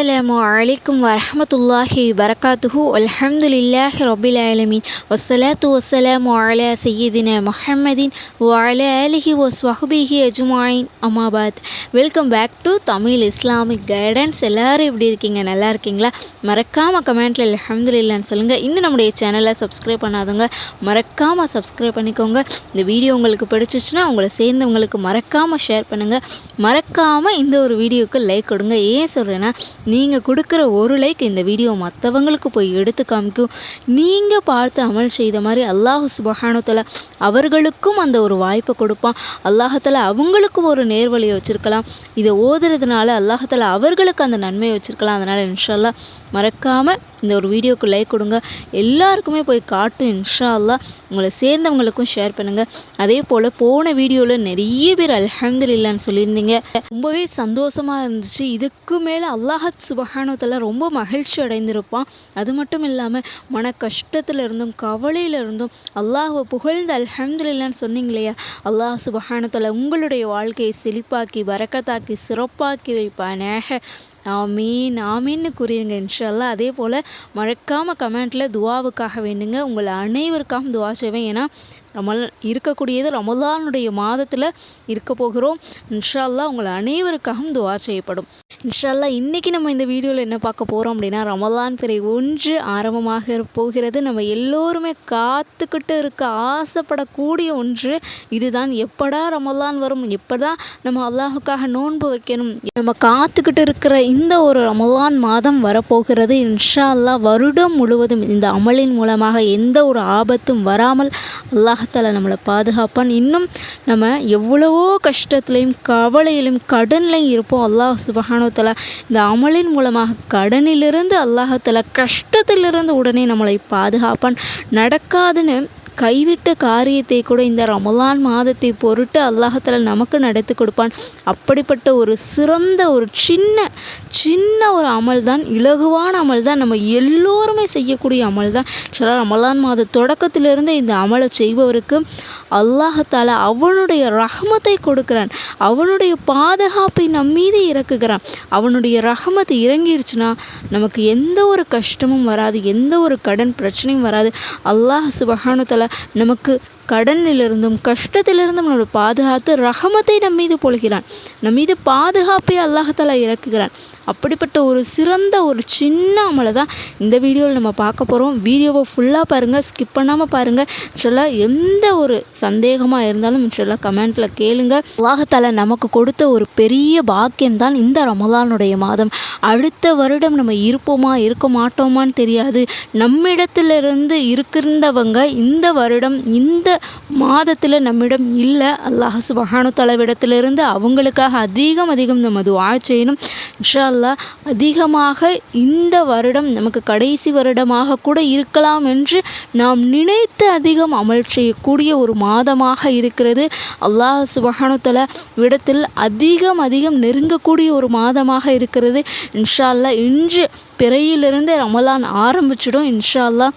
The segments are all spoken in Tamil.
அஸ்ஸலாமு அலைக்கும் வரஹமத்துல்லாஹி வரகாத்துஹு அல்ஹம்துலில்லாஹி ரபில் ஆலமீன் வசலாத்து வஸ்ஸலாமு அலா சையீதின முஹம்மதின் அலிஹி ஆலிஹி வஸ்வஹ்பிஹி அஜுமாயின் அமாபாத் welcome back to Tamil Islamic guidance எல்லோரும் எப்படி இருக்கீங்க? நல்லா இருக்கீங்களா? மறக்காமல் கமெண்ட்டில் அல்ஹம்துலில்லான்னு சொல்லுங்கள் இன்னும் நம்முடைய சேனலை சப்ஸ்கிரைப் பண்ணாதவங்க மறக்காமல் சப்ஸ்கிரைப் பண்ணிக்கோங்க. இந்த வீடியோ உங்களுக்கு பிடிச்சிச்சுன்னா உங்களை சேர்ந்தவங்களுக்கு மறக்காமல் ஷேர் பண்ணுங்கள் மறக்காமல் இந்த ஒரு வீடியோவுக்கு லைக் கொடுங்க. ஏன் சொல்கிறேன்னா நீங்கள் கொடுக்குற ஒரு லைக் இந்த வீடியோ மற்றவங்களுக்கு போய் எடுத்து காமிக்கும். நீங்கள் பார்த்து அமல் செய்த மாதிரி அல்லாஹ் சுபஹானத்தில் அவர்களுக்கும் அந்த ஒரு வாய்ப்பை கொடுப்பான். அல்லாஹத்தில் அவங்களுக்கும் ஒரு நேர்வழியை வச்சுருக்கலாம். இதை ஓதுறதுனால அல்லாஹத்தில் அவர்களுக்கு அந்த நன்மையை வச்சுருக்கலாம். அதனால் இன்ஷால்லா மறக்காமல் இந்த ஒரு வீடியோக்கு லைக் கொடுங்க. எல்லாருக்குமே போய் காட்டும் இன்ஷா அல்லா உங்களை சேர்ந்தவங்களுக்கும் ஷேர் பண்ணுங்கள் அதே போல் போன வீடியோவில் நிறைய பேர் அல்ஹம்துலில்லான்னு சொல்லியிருந்தீங்க. ரொம்பவே சந்தோஷமாக இருந்துச்சு. இதுக்கு மேலே அல்லாஹத் சுபஹானத்தில் ரொம்ப மகிழ்ச்சி அடைந்திருப்பான். அது மட்டும் இல்லாமல் மன கஷ்டத்தில் இருந்தும் கவலையில் இருந்தும் அல்லாஹை புகழ்ந்து அல்ஹம்துலில்லான்னு சொன்னீங்க இல்லையா அல்லாஹ் சுபஹானத்தில் உங்களுடைய வாழ்க்கையை செழிப்பாக்கி வரக்கத்தாக்கி சிறப்பாக்கி வைப்பானே ஆமீன் ஆமீன்னு கூறிடுங்க. இன்ஷால்லா அதே போல் மறக்காமல் கமெண்ட்டில் துவாவுக்காக வேண்டுங்க. உங்களை அனைவருக்காகவும் துவா செய்வேன். ஏன்னா ரமல் இருக்கக்கூடியது ரமலானுடைய மாதத்தில் இருக்க போகிறோம். இன்ஷால்லா உங்களை அனைவருக்காகவும் துவா செய்யப்படும். இன்ஷால்லா இன்றைக்கி நம்ம இந்த வீடியோவில் என்ன பார்க்க போகிறோம் அப்படின்னா ரமலான் பிறை ஒன்று ஆரம்பமாக போகிறது. நம்ம எல்லோருமே காத்துக்கிட்டு இருக்க ஆசைப்படக்கூடிய ஒன்று இதுதான். எப்படா ரமலான் வரும்? எப்படா நம்ம அல்லாஹுக்காக நோன்பு வைக்கணும்? நம்ம காத்துக்கிட்டு இருக்கிற இந்த ஒரு ரமலான் மாதம் வரப்போகிறது. இன்ஷா அல்லா வருடம் முழுவதும் இந்த அமலின் மூலமாக எந்த ஒரு ஆபத்தும் வராமல் அல்லாஹ் அல்லாஹால நம்மளை பாதுகாப்பான். இன்னும் நம்ம எவ்வளவோ கஷ்டத்துலையும் கவலையிலும் கடன்லையும் இருப்போம். அல்லாஹ் சுபஹானோத்தலா இந்த அமலின் மூலமாக கடனிலிருந்து அல்லாஹால கஷ்டத்திலிருந்து உடனே நம்மளை பாதுகாப்பான். நடக்காதுன்னு கைவிட்ட காரியத்தை கூட இந்த ரமலான் மாதத்தை பொருட்டு அல்லாஹத்தில் நமக்கு நடத்தி கொடுப்பான். அப்படிப்பட்ட ஒரு சிறந்த ஒரு சின்ன சின்ன ஒரு அமல் தான் இலகுவான அமல் தான் நம்ம எல்லோருமே செய்யக்கூடிய அமல் தான் சில ரமலான் மாத தொடக்கத்திலிருந்து இந்த அமலை செய்பவருக்கு அல்லாஹத்தால் அவனுடைய ரஹமத்தை கொடுக்குறான். அவனுடைய பாதுகாப்பை நம் மீது இறக்குகிறான். அவனுடைய ரஹமத்து இறங்கிருச்சுன்னா நமக்கு எந்த ஒரு கஷ்டமும் வராது எந்த ஒரு கடன் பிரச்சனையும் வராது. அல்லாஹ் சுபஹானத்தில் நமக்கு கடனிலிருந்தும் கஷ்டத்திலிருந்தும் நம்மளை பாதுகாத்து ரஹமத்தை நம்மீது பொழுகிறான். நம் மீது பாதுகாப்பை அல்லாஹால இறக்குகிறான். அப்படிப்பட்ட ஒரு சிறந்த ஒரு சின்ன அமலை தான் இந்த வீடியோவில் நம்ம பார்க்க போகிறோம் வீடியோவை ஃபுல்லாக பாருங்கள் ஸ்கிப் பண்ணாமல் பாருங்கள் இன்ஷல்லா எந்த ஒரு சந்தேகமாக இருந்தாலும் இன்ஷல்லா கமெண்ட்டில் கேளுங்க. அல்லாஹால நமக்கு கொடுத்த ஒரு பெரிய பாக்கியம் தான் இந்த ரமலானுடைய மாதம். அடுத்த வருடம் நம்ம இருப்போமா இருக்க மாட்டோமான்னு தெரியாது. நம்மிடத்திலிருந்து இருக்கிறந்தவங்க இந்த வருடம் இந்த மாதத்தில் நம்மிடம் இல்லை. அல்லாஹ் சுபஹானு தலைவிடத்திலிருந்து அவங்களுக்காக அதிகம் அதிகம் நம்ம துவா செய்யணும். இன்ஷா அல்லா அதிகமாக இந்த வருடம் நமக்கு கடைசி வருடமாக கூட இருக்கலாம் என்று நாம் நினைத்து அதிகம் அமல் செய்யக்கூடிய ஒரு மாதமாக இருக்கிறது. அல்லாஹ் சுபஹானு விடத்தில் அதிகம் அதிகம் நெருங்கக்கூடிய ஒரு மாதமாக இருக்கிறது. இன்ஷா அல்லா இன்று பிறையிலிருந்து ரமலான் ஆரம்பிச்சிடும். இன்ஷா அல்லா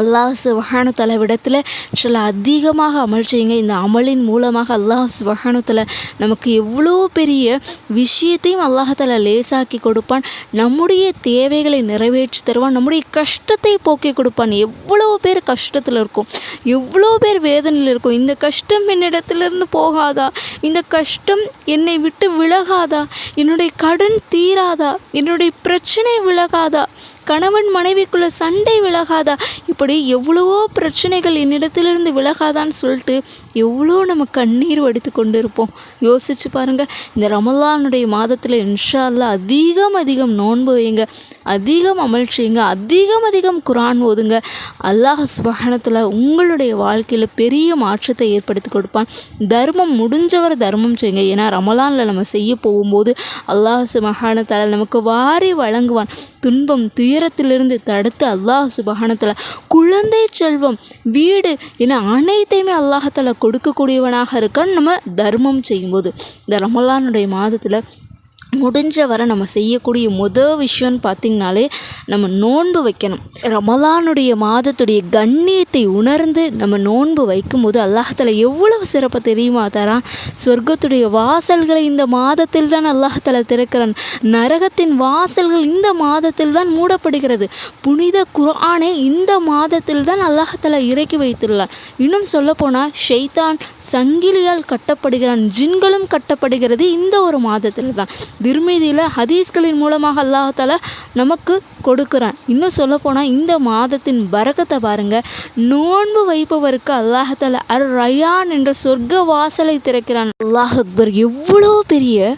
அல்லாஹ் சுபஹானு தலைவிடத்தில் சில அதிகமாக அமல் செய்யுங்க. இந்த அமலின் மூலமாக அல்லாஹ் சுபஹானுத்தில் நமக்கு எவ்வளோ பெரிய விஷயத்தையும் அல்லாஹால லேசாக்கி கொடுப்பான். நம்முடைய தேவைகளை நிறைவேற்றி தருவான். நம்முடைய கஷ்டத்தை போக்கி கொடுப்பான். எவ்வளோ பேர் கஷ்டத்தில் இருக்கும். எவ்வளோ பேர் வேதனையில் இருக்கும். இந்த கஷ்டம் என்னிடத்திலிருந்து போகாதா? இந்த கஷ்டம் என்னை விட்டு விலகாதா? என்னுடைய கடன் தீராதா? என்னுடைய பிரச்சனை விலகாதா? கணவன் மனைவிக்குள்ள சண்டை விலகாதா? இப்படி எவ்வளவோ பிரச்சனைகள் என்னிடத்திலிருந்து விலகாதான்னு சொல்லிட்டு எவ்வளோ நம்ம கண்ணீர் வடித்து கொண்டு இருப்போம் யோசிச்சு பாருங்கள் இந்த ரமலானுடைய மாதத்தில் இன்ஷா அல்லா அதிகம் அதிகம் நோன்பு வைங்க அதிகம் அமல் செய்யுங்க அதிகம் அதிகம் குரான் ஓதுங்க. அல்லாஹ் சுபஹானத்தில் உங்களுடைய வாழ்க்கையில் பெரிய மாற்றத்தை ஏற்படுத்தி கொடுப்பான். தர்மம் முடிஞ்சவர் தர்மம் செய்யுங்க ஏன்னா ரமலானில் நம்ம செய்ய போகும்போது அல்லாஹ் சுபஹானத்தால் நமக்கு வாரி வழங்குவான். துன்பம் துயர் துயரத்திலிருந்து தடுத்து அல்லாஹ் சுபஹானத்தில் குழந்தை செல்வம் வீடு என அனைத்தையுமே அல்லாஹத்தில் கொடுக்கக்கூடியவனாக இருக்கான்னு நம்ம தர்மம் செய்யும்போது. இந்த ரமலானுடைய மாதத்தில் முடிஞ்ச வரை நம்ம செய்யக்கூடிய மொதல் விஷயம்னு பார்த்திங்கனாலே நம்ம நோன்பு வைக்கணும். ரமலானுடைய மாதத்துடைய கண்ணியத்தை உணர்ந்து நம்ம நோன்பு வைக்கும்போது அல்லாஹால எவ்வளவு சிறப்பை தெரியுமா தரான்? சொர்க்கத்துடைய வாசல்களை இந்த மாதத்தில் தான் அல்லாஹால திறக்கிறான். நரகத்தின் வாசல்கள் இந்த மாதத்தில் தான் மூடப்படுகிறது. புனித குரானை இந்த மாதத்தில் தான் அல்லாஹால இறக்கி வைத்துள்ளான். இன்னும் சொல்லப்போனால் ஷெய்தான் சங்கிலியால் கட்டப்படுகிறான் ஜின்களும் கட்டப்படுகிறது இந்த ஒரு மாதத்தில் தான். திருமீதியில் ஹதீஸ்களின் மூலமாக அல்லாஹால நமக்கு கொடுக்குறான். இன்னும் சொல்லப்போனால் இந்த மாதத்தின் பறக்கத்தை பாருங்கள் நோன்பு வைப்பவருக்கு அல்லாஹால அர் ரயான் என்ற சொர்க்க வாசலை திறக்கிறான். அல்லாஹ் அக்பர் எவ்வளோ பெரிய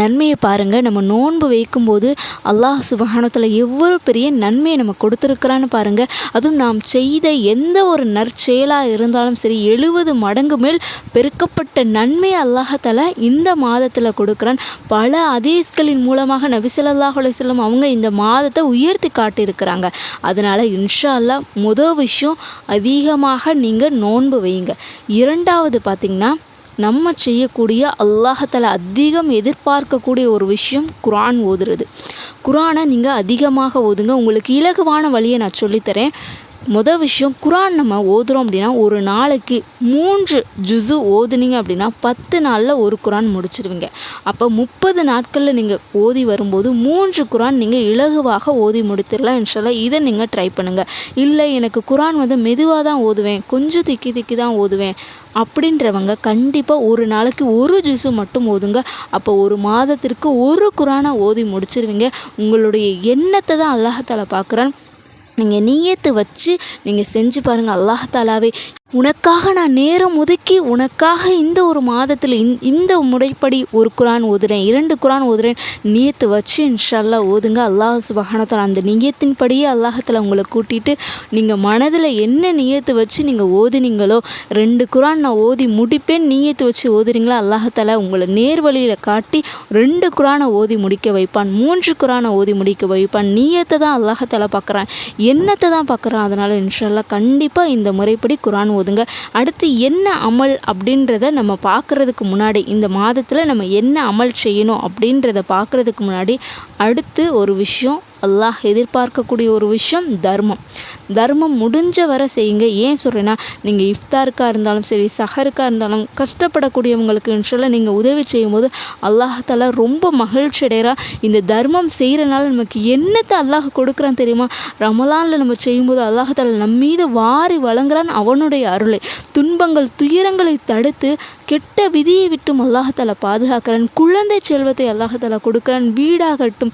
நன்மையை பாருங்கள் நம்ம நோன்பு வைக்கும்போது அல்லாஹ் சுபஹானத்தில் எவ்வளோ பெரிய நன்மையை நம்ம கொடுத்துருக்குறான்னு பாருங்கள் அதுவும் நாம் செய்த எந்த ஒரு நற்செயலாக இருந்தாலும் சரி எழுபது மடங்கு மேல் பெருக்கப்பட்ட நன்மை அல்லாஹத்தில் இந்த மாதத்தில் கொடுக்குறான். பல அதீஸ்களின் மூலமாக நபிசல்லாஹ் செல்லும் அவங்க இந்த மாதத்தை உயர்த்தி காட்டியிருக்கிறாங்க. அதனால் இன்ஷா அல்லா முதல் விஷயம் அதிகமாக நீங்கள் நோன்பு வையுங்க இரண்டாவது பார்த்திங்கன்னா நம்ம செய்யக்கூடிய அல்லாஹத்தில் அதிகம் எதிர்பார்க்கக்கூடிய ஒரு விஷயம் குரான் ஓதுறது. குரானை நீங்கள் அதிகமாக ஓதுங்க. உங்களுக்கு இலகுவான வழியை நான் சொல்லித்தரேன். மொதல் விஷயம் குரான் நம்ம ஓதுறோம் அப்படின்னா ஒரு நாளைக்கு மூன்று ஜுசு ஓதுனீங்க அப்படின்னா பத்து நாளில் ஒரு குரான் முடிச்சிடுவீங்க அப்போ முப்பது நாட்களில் நீங்கள் ஓதி வரும்போது மூன்று குரான் நீங்கள் இலகுவாக ஓதி முடித்திடலாம் இன்ஷால்லா இதை நீங்கள் ட்ரை பண்ணுங்கள் இல்லை எனக்கு குரான் வந்து மெதுவாக தான் ஓதுவேன் கொஞ்சம் திக்கி திக்கி தான் ஓதுவேன் அப்படின்றவங்க கண்டிப்பாக ஒரு நாளைக்கு ஒரு ஜூஸு மட்டும் ஓதுங்க. அப்போ ஒரு மாதத்திற்கு ஒரு குரானை ஓதி முடிச்சிருவீங்க. உங்களுடைய எண்ணத்தை தான் அல்லாஹால பார்க்குறான். நீங்கள் நீயத்து வச்சு நீங்கள் செஞ்சு பாருங்கள் அல்லாஹாலாவே உனக்காக நான் நேரம் ஒதுக்கி உனக்காக இந்த ஒரு மாதத்தில் இந் இந்த முறைப்படி ஒரு குரான் ஓதுறேன் இரண்டு குரான் ஓதுறேன் நீயத்து வச்சு இன்ஷல்லா ஓதுங்க. அல்லாஹ் சுபஹானத்தால் அந்த நீயத்தின்படியே அல்லாஹத்தில் உங்களை கூட்டிகிட்டு நீங்கள் மனதில் என்ன நீயத்து வச்சு நீங்கள் ஓதுனீங்களோ ரெண்டு குரான் நான் ஓதி முடிப்பேன் நீயத்து வச்சு ஓதுறீங்களா அல்லாஹத்தில் உங்களை நேர் வழியில் காட்டி ரெண்டு குரானை ஓதி முடிக்க வைப்பான் மூன்று குரானை ஓதி முடிக்க வைப்பான். நீயத்தை தான் அல்லாஹத்தில் பார்க்குறான் என்னத்தை தான் பார்க்குறான் அதனால் இன்ஷல்லா கண்டிப்பாக இந்த முறைப்படி குரான் ஒதுங்க. அடுத்து என்ன அமல் அப்படின்றத நம்ம பார்க்குறதுக்கு முன்னாடி இந்த மாதத்தில் நம்ம என்ன அமல் செய்யணும் அப்படின்றத பார்க்குறதுக்கு முன்னாடி அடுத்து ஒரு விஷயம் அல்லாஹ் எதிர்பார்க்கக்கூடிய ஒரு விஷயம் தர்மம். தர்மம் முடிஞ்ச வரை செய்யுங்க. ஏன் சொல்கிறேன்னா நீங்கள் இஃப்தாருக்காக இருந்தாலும் சரி சஹருக்காக இருந்தாலும் கஷ்டப்படக்கூடியவங்களுக்கு இன்ஷால்லாம் நீங்கள் உதவி செய்யும்போது அல்லாஹால ரொம்ப மகிழ்ச்சி அடைகிறா இந்த தர்மம் செய்கிறனால நமக்கு என்னத்தை அல்லாஹ் கொடுக்குறான் தெரியுமா? ரமலானில் நம்ம செய்யும்போது அல்லாஹால நம்ம மீது வாரி வழங்குறான் அவனுடைய அருளை. துன்பங்கள் துயரங்களை தடுத்து கெட்ட விதியை விட்டும் அல்லாஹால பாதுகாக்கிறான் குழந்தை செல்வத்தை அல்லாஹால கொடுக்குறான் வீடாகட்டும்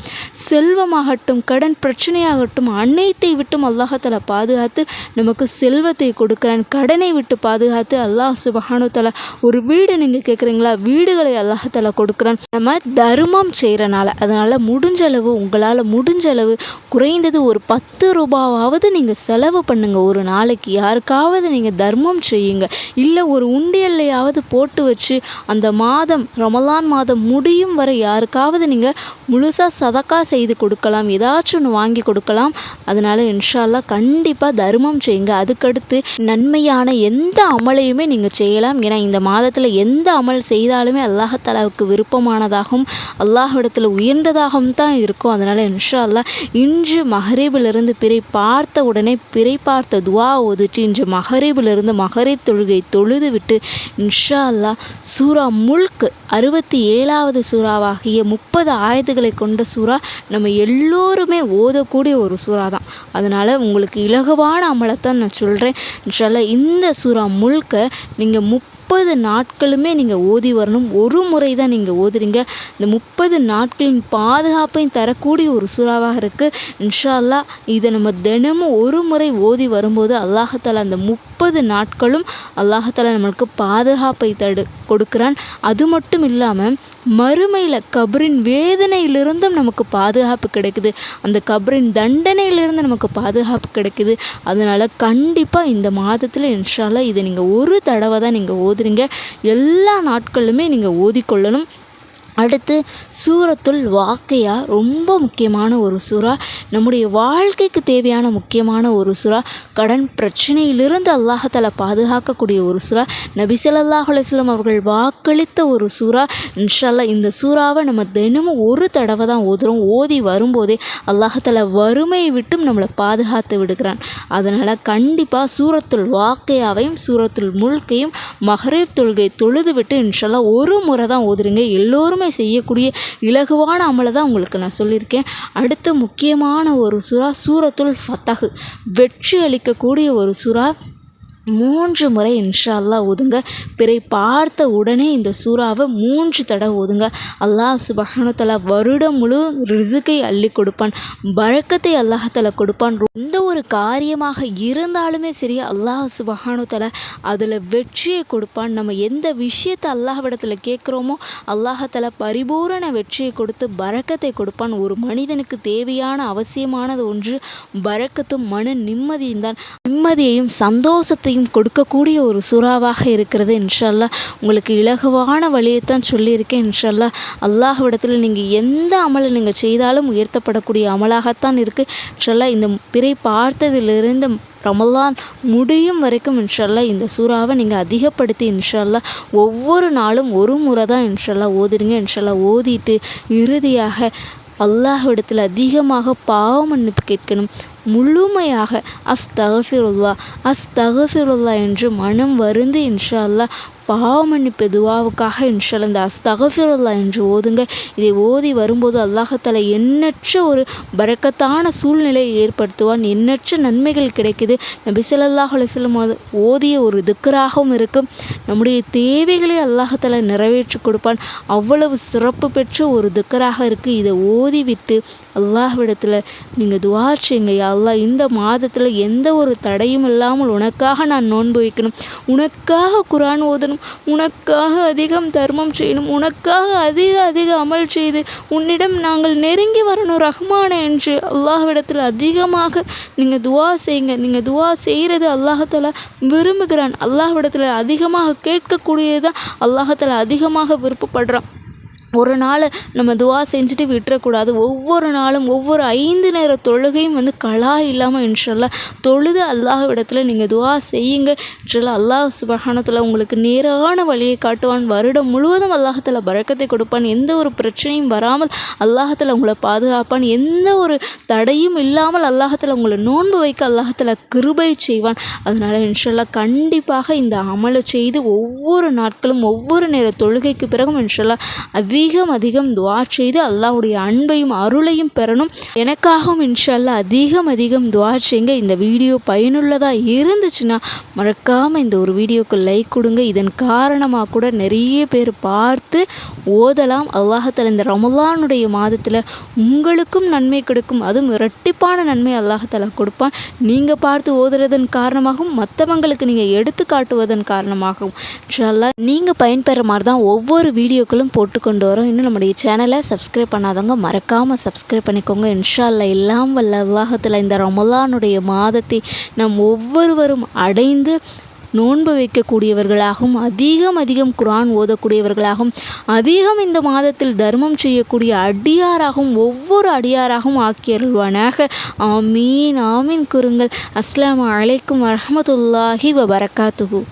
செல்வமாகட்டும் கடன் பிரச்சனையாகட்டும் அனைத்தை விட்டும் அல்லாஹால பாதுகாத்து நமக்கு செல்வத்தை கொடுக்குறான் கடனை விட்டு பாதுகாத்து அல்லாஹ் சுபஹானுத்தலா ஒரு வீடு நீங்கள் கேட்குறீங்களா வீடுகளை அல்லாஹால கொடுக்குறான். நம்ம தர்மம் செய்கிறனால அதனால் முடிஞ்ச அளவு உங்களால் முடிஞ்ச அளவு குறைந்தது ஒரு பத்து ரூபாவாவது நீங்கள் செலவு பண்ணுங்கள் ஒரு நாளைக்கு யாருக்காவது நீங்கள் தர்மம் செய்யுங்க. இல்லை ஒரு உண்டியல்லையாவது போ போட்டு வச்சு அந்த மாதம் ரமலான் மாதம் முடியும் வரை யாருக்காவது நீங்கள் முழுசாக சதக்கா செய்து கொடுக்கலாம் ஏதாச்சும் ஒன்று வாங்கி கொடுக்கலாம். அதனால் இன்ஷால்லா கண்டிப்பாக தர்மம் செய்யுங்க. அதுக்கடுத்து நன்மையான எந்த அமலையுமே நீங்கள் செய்யலாம். ஏன்னா இந்த மாதத்தில் எந்த அமல் செய்தாலுமே அல்லாஹத்தலாவுக்கு விருப்பமானதாகவும் அல்லாஹிடத்தில் உயர்ந்ததாகவும் தான் இருக்கும். அதனால் இன்ஷால்லா இன்று மஹரீபிலிருந்து பிறை பார்த்த உடனே பிறை பார்த்த துவா ஒதுட்டு இன்று மஹரீபிலிருந்து மஹரீப் தொழுகை தொழுது விட்டு இன்ஷா அல்லா சூரா முல்க் அறுபத்தி ஏழாவது சூறாவாகிய முப்பது ஆயுதங்களை கொண்ட சூறா நம்ம எல்லோருமே ஓதக்கூடிய ஒரு சூறா தான் அதனால் உங்களுக்கு இலகுவான அமலத்தான் நான் சொல்கிறேன் இன்ஷால்ல இந்த சூறா முழுக்க நீங்கள் முப் முப்பது நாட்களுமே நீங்கள் ஓதி வரணும். ஒரு முறை தான் நீங்கள் ஓதுறீங்க. இந்த முப்பது நாட்களின் பாதுகாப்பையும் தரக்கூடிய ஒரு சூறாவாக இருக்குது இன்ஷா அல்லா இதை நம்ம தினமும் ஒரு முறை ஓதி வரும்போது அல்லாஹால அந்த முப்பது நாட்களும் அல்லாஹால நம்மளுக்கு பாதுகாப்பை தடு கொடுக்குறான். அது மட்டும் இல்லாமல் மறுமையில் கபரின் வேதனையிலிருந்தும் நமக்கு பாதுகாப்பு கிடைக்குது. அந்த கபரின் தண்டனையிலிருந்து நமக்கு பாதுகாப்பு கிடைக்குது. அதனால் கண்டிப்பாக இந்த மாதத்தில் இன்ஷால்லாம் இதை நீங்கள் ஒரு தடவை தான் நீங்கள் ஓதுறீங்க. எல்லா நாட்களுமே நீங்கள் ஓதிக்கொள்ளணும். அடுத்து சூரத்துல் வாக்கையா ரொம்ப முக்கியமான ஒரு சூறா. நம்முடைய வாழ்க்கைக்கு தேவையான முக்கியமான ஒரு சூறா. கடன் பிரச்சனையிலிருந்து அல்லாஹால பாதுகாக்கக்கூடிய ஒரு சூறா. நபி ஸல்லல்லாஹு அவர்கள் வாக்களித்த ஒரு சூறா. இன்ஷால்லா இந்த சூறாவை நம்ம தினமும் ஒரு தடவை தான் ஓதுறோம். ஓதி வரும்போதே அல்லாஹால வறுமையை விட்டும் நம்மளை பாதுகாத்து விடுகிறான். அதனால் கண்டிப்பாக சூரத்துல் வாக்கையாவையும் சூரத்துல் முல்கையும் மஹரீப் தொழுகை தொழுது விட்டு இன்ஷால்லா ஒரு முறை தான் ஓதுறீங்க. எல்லோரும் எல்லோருமே செய்யக்கூடிய இலகுவான அமலை தான் உங்களுக்கு நான் சொல்லியிருக்கேன். அடுத்து முக்கியமான ஒரு சுறா சூரத்துல் ஃபத்தஹு. வெற்றி அளிக்கக்கூடிய ஒரு சுறா மூன்று முறை இன்ஷா அல்லாஹ் ஓதுங்க. பிறை பார்த்த உடனே இந்த சூறாவை மூன்று தடவை ஓதுங்க. அல்லாஹ் சுபஹானத்தலா வருடம் முழு ரிசுக்கை அள்ளி கொடுப்பான். பழக்கத்தை அல்லாஹத்தில் கொடுப்பான். எந்த ஒரு காரியமாக இருந்தாலுமே சரி அல்லாஹ் சுபஹானுத்தலா அதில் வெற்றியை கொடுப்பான். நம்ம எந்த விஷயத்தை அல்லாஹ்விடத்தில் கேட்குறோமோ அல்லாஹத்தில் பரிபூரண வெற்றியை கொடுத்து பறக்கத்தை கொடுப்பான். ஒரு மனிதனுக்கு தேவையான அவசியமானது ஒன்று பறக்கத்தும் மன நிம்மதியும் தான். நிம்மதியையும் சந்தோஷத்தையும் ஞானத்தையும் கொடுக்கக்கூடிய ஒரு சுறாவாக இருக்கிறது. இன்ஷல்லா உங்களுக்கு இலகுவான வழியைத்தான் சொல்லியிருக்கேன். இன்ஷல்லா அல்லாஹ்விடத்தில் நீங்கள் எந்த அமலை நீங்கள் செய்தாலும் உயர்த்தப்படக்கூடிய அமலாகத்தான் இருக்குது இன்ஷல்லா இந்த பிறை பார்த்ததிலிருந்து ரமலான் முடியும் வரைக்கும் இன்ஷல்லா இந்த சூறாவை நீங்கள் அதிகப்படுத்தி இன்ஷல்லா ஒவ்வொரு நாளும் ஒரு முறை தான் இன்ஷல்லா ஓதிடுங்க இன்ஷல்லா ஓதிட்டு இறுதியாக அல்லாஹ் இடத்துல அதிகமாக பாவ மன்னிப்பு கேட்கணும். முழுமையாக அஸ்தகஃபிருல்லா அஸ்தகஃபிருல்லா என்று மனம் வருந்து இன்ஷா அல்லாஹ் பாவமன்னிப்பு துவாவுக்காக இன்ஷால் இந்த அஸ்தகஃபிருல்லா என்று ஓதுங்க. இதை ஓதி வரும்போது அல்லாஹத்தால எண்ணற்ற ஒரு பறக்கத்தான சூழ்நிலையை ஏற்படுத்துவான். எண்ணற்ற நன்மைகள் கிடைக்குது. நபி ஸல்லல்லாஹு அலைஹி ஓதிய ஒரு திக்கராகவும் இருக்கும். நம்முடைய தேவைகளை அல்லாஹத்தால நிறைவேற்றி கொடுப்பான். அவ்வளவு சிறப்பு பெற்ற ஒரு திக்கராக இருக்குது இதை ஓதிவிட்டு அல்லாஹ்விடத்தில் நீங்கள் துவா செய்யுங்க அல்லா அல்லாஹ் இந்த மாதத்தில் எந்த ஒரு தடையும் இல்லாமல் உனக்காக நான் நோன்பு வைக்கணும். உனக்காக குரான் ஓதணும். உனக்காக அதிகம் தர்மம் செய்யணும். உனக்காக அதிக அதிக அமல் செய்து உன்னிடம் நாங்கள் நெருங்கி வரணும் ரஹ்மான என்று அல்லாஹ்விடத்தில் அதிகமாக நீங்கள் துவா செய்யுங்க. நீங்கள் துவா செய்கிறது அல்லாஹத்தால விரும்புகிறான். அல்லாஹ்விடத்தில் அதிகமாக கேட்கக்கூடியது தான் அல்லாஹத்தில் அதிகமாக விருப்பப்படுறான். ஒரு நாள் நம்ம துவா செஞ்சுட்டு விட்டுறக்கூடாது. ஒவ்வொரு நாளும் ஒவ்வொரு ஐந்து நேர தொழுகையும் வந்து கலா இல்லாமல் இன்ஷல்லா தொழுது அல்லாஹ் இடத்துல நீங்கள் துவா செய்யுங்க. இன்ஷல்லா அல்லாஹ் சுபஹானத்தில் உங்களுக்கு நேரான வழியை காட்டுவான். வருடம் முழுவதும் அல்லாஹத்தில் பறக்கத்தை கொடுப்பான். எந்த ஒரு பிரச்சனையும் வராமல் அல்லாஹத்தில் உங்களை பாதுகாப்பான். எந்த ஒரு தடையும் இல்லாமல் அல்லாஹத்தில் உங்களை நோன்பு வைக்க அல்லாஹத்தில் கிருபை செய்வான். அதனால் இன்ஷல்லா கண்டிப்பாக இந்த அமலை செய்து ஒவ்வொரு நாட்களும் ஒவ்வொரு நேர தொழுகைக்கு பிறகும் இன்ஷல்லா அவி அதிகம் அதிகம் துவா செய்து அல்லாஹ்வுடைய அன்பையும் அருளையும் பெறணும். எனக்காகவும் இன்ஷால்லா அதிகம் அதிகம் துவா செய்யுங்க இந்த வீடியோ பயனுள்ளதாக இருந்துச்சுன்னா மறக்காமல் இந்த ஒரு வீடியோக்கு லைக் கொடுங்க. இதன் காரணமாக கூட நிறைய பேர் பார்த்து ஓதலாம். அல்லாஹத்தில் இந்த ரமலானுடைய மாதத்தில் உங்களுக்கும் நன்மை கிடைக்கும். அதுவும் இரட்டிப்பான நன்மை அல்லாஹால கொடுப்பான். நீங்கள் பார்த்து ஓதுறதன் காரணமாகவும் மற்றவங்களுக்கு நீங்கள் எடுத்து காட்டுவதன் காரணமாகவும் இன்ஷால்லா நீங்கள் பயன்பெற மாதிரி தான் ஒவ்வொரு வீடியோக்களும் போட்டுக்கொண்டு வரும். இன்னும் நம்முடைய சேனலை சப்ஸ்கிரைப் பண்ணாதவங்க மறக்காமல் சப்ஸ்கிரைப் பண்ணிக்கோங்க. இன்ஷால்ல எல்லாம் வல்ல விவாகத்தில் இந்த ரமலானுடைய மாதத்தை நம் ஒவ்வொருவரும் அடைந்து நோன்பு வைக்கக்கூடியவர்களாகவும் அதிகம் அதிகம் குரான் ஓதக்கூடியவர்களாகவும் அதிகம் இந்த மாதத்தில் தர்மம் செய்யக்கூடிய அடியாராகவும் ஒவ்வொரு அடியாராகவும் ஆக்கியருள்வானாக. ஆமீன் ஆமீன் குருங்கள் அஸ்லாம் அலைக்கும் வரமத்துல்லாஹி வபரகாத்துகு